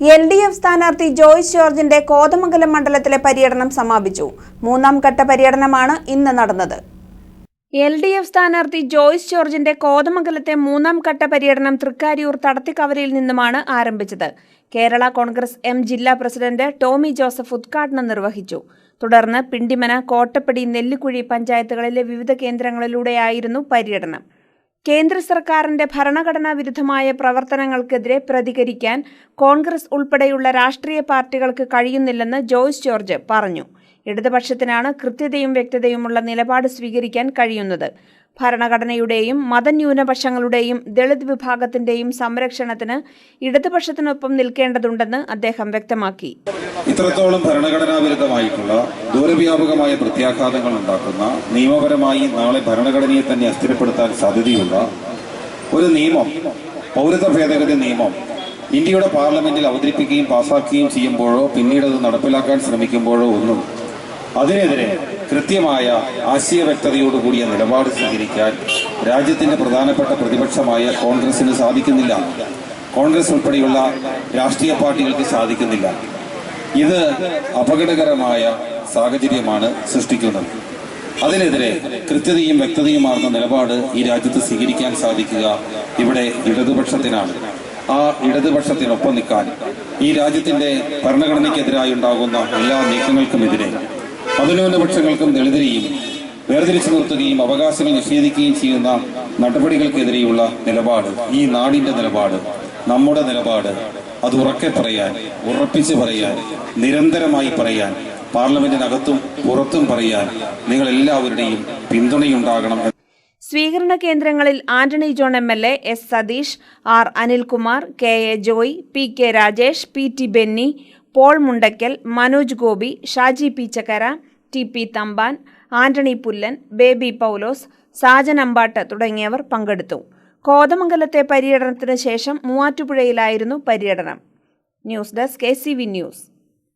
L D F സ്ഥാനാർത്ഥി ജോയ്സ് ജോർജിന്റെ കോതമംഗലം മണ്ഡലത്തിലെ പര്യടനം സമാപിച്ചു. മൂന്നാം ഘട്ട പര്യടനമാണ് ഇന്ന് നടന്നത്. എൽ ഡി എഫ് സ്ഥാനാർത്ഥി ജോയ്സ് ജോർജിന്റെ കോതമംഗലത്തെ മൂന്നാം ഘട്ട പര്യടനം തൃക്കാരിയൂർ തടത്തിക്കവലയിൽ നിന്നുമാണ് ആരംഭിച്ചത്. കേരള കോൺഗ്രസ് എം ജില്ലാ പ്രസിഡന്റ് ടോമി ജോസഫ് ഉദ്ഘാടനം നിർവഹിച്ചു. തുടർന്ന് പിണ്ടിമന കോട്ടപ്പടി നെല്ലിക്കുഴി പഞ്ചായത്തുകളിലെ വിവിധ കേന്ദ്രങ്ങളിലൂടെയായിരുന്നു പര്യടനം. കേന്ദ്ര സർക്കാരിന്റെ ഭരണഘടനാ വിരുദ്ധമായ പ്രവർത്തനങ്ങൾക്കെതിരെ പ്രതികരിക്കാൻ കോൺഗ്രസ് ഉൾപ്പെടെയുള്ള രാഷ്ട്രീയ പാർട്ടികൾക്ക് കഴിയുന്നില്ലെന്ന് ജോയ്സ് ജോർജ് പറഞ്ഞു. ഇടതുപക്ഷത്തിനാണ് കൃത്യതയും വ്യക്തതയുമുള്ള നിലപാട് സ്വീകരിക്കാൻ കഴിയുന്നത്. ഭരണഘടനയുടെയും മതന്യൂനപക്ഷങ്ങളുടെയും ദളിത് വിഭാഗത്തിന്റെയും സംരക്ഷണത്തിന് ഇടതുപക്ഷത്തിനൊപ്പം നിൽക്കേണ്ടതുണ്ടെന്ന് അദ്ദേഹം വ്യക്തമാക്കി. ഇത്രത്തോളം ഭരണഘടനാ വിരുദ്ധമായിട്ടുള്ള ദൂരവ്യാപകമായ പ്രത്യാഘാതങ്ങൾ ഉണ്ടാക്കുന്ന നിയമപരമായി നാളെ ഭരണഘടനയെ തന്നെ അസ്ഥിരപ്പെടുത്താൻ സാധ്യതയുള്ള ഒരു നിയമം പൗരത്വ ഭേദഗതി നിയമം ഇന്ത്യയുടെ പാർലമെന്റിൽ അവതരിപ്പിക്കുകയും പാസാക്കുകയും ചെയ്യുമ്പോഴോ പിന്നീട് അത് നടപ്പിലാക്കാൻ ശ്രമിക്കുമ്പോഴോ ഒന്നും അതിനെതിരെ കൃത്യമായ ആശയ വ്യക്തതയോടുകൂടിയ നിലപാട് സ്വീകരിക്കാൻ രാജ്യത്തിന്റെ പ്രധാനപ്പെട്ട പ്രതിപക്ഷമായ കോൺഗ്രസിന് സാധിക്കുന്നില്ല. കോൺഗ്രസ് ഉൾപ്പെടെയുള്ള രാഷ്ട്രീയ പാർട്ടികൾക്ക് സാധിക്കുന്നില്ല. ഇത് അപകടകരമായ സാഹചര്യമാണ് സൃഷ്ടിക്കുന്നത്. അതിനെതിരെ കൃത്യതയും വ്യക്തതയുമാർന്ന നിലപാട് ഈ രാജ്യത്ത് സ്വീകരിക്കാൻ സാധിക്കുക ഇവിടെ ഇടതുപക്ഷത്തിനാണ്. ആ ഇടതുപക്ഷത്തിനൊപ്പം നിൽക്കാൻ ഈ രാജ്യത്തിന്റെ ഭരണഘടനയ്ക്കെതിരായി ഉണ്ടാകുന്ന എല്ലാ നീക്കങ്ങൾക്കുമെതിരെ മതന്യൂനപക്ഷങ്ങൾക്കും ദളിതരെയും വേർതിരിച്ചു നിർത്തുകയും അവകാശങ്ങൾ നിഷേധിക്കുകയും ചെയ്യുന്ന നടപടികൾക്കെതിരെയുള്ള നിലപാട് ഈ നാടിന്റെ നിലപാട് നമ്മുടെ നിലപാട് അത് ഉറക്കെ പറയാൻ ഉറപ്പിച്ച് പറയാൻ നിരന്തരമായി പറയാൻ പാർലമെന്റിനകത്തും പുറത്തും പറയാൻ നിങ്ങൾ എല്ലാവരുടെയും പിന്തുണയുണ്ടാകണം സ്വീകരണ കേന്ദ്രങ്ങളിൽ Antony John M L A S Satheesh R Anilkumar K A Joy P K Rajesh P T Benny Paul Mundackal Manoj Gopi Shaji Peechakkara T P Thampan Antony Pullan Baby Paulose Sajan Ambatt തുടങ്ങിയവർ പങ്കെടുത്തു. കോതമംഗലത്തെ പര്യടനത്തിന് ശേഷം മൂവാറ്റുപുഴയിലായിരുന്നു പര്യടനം. News desk A news.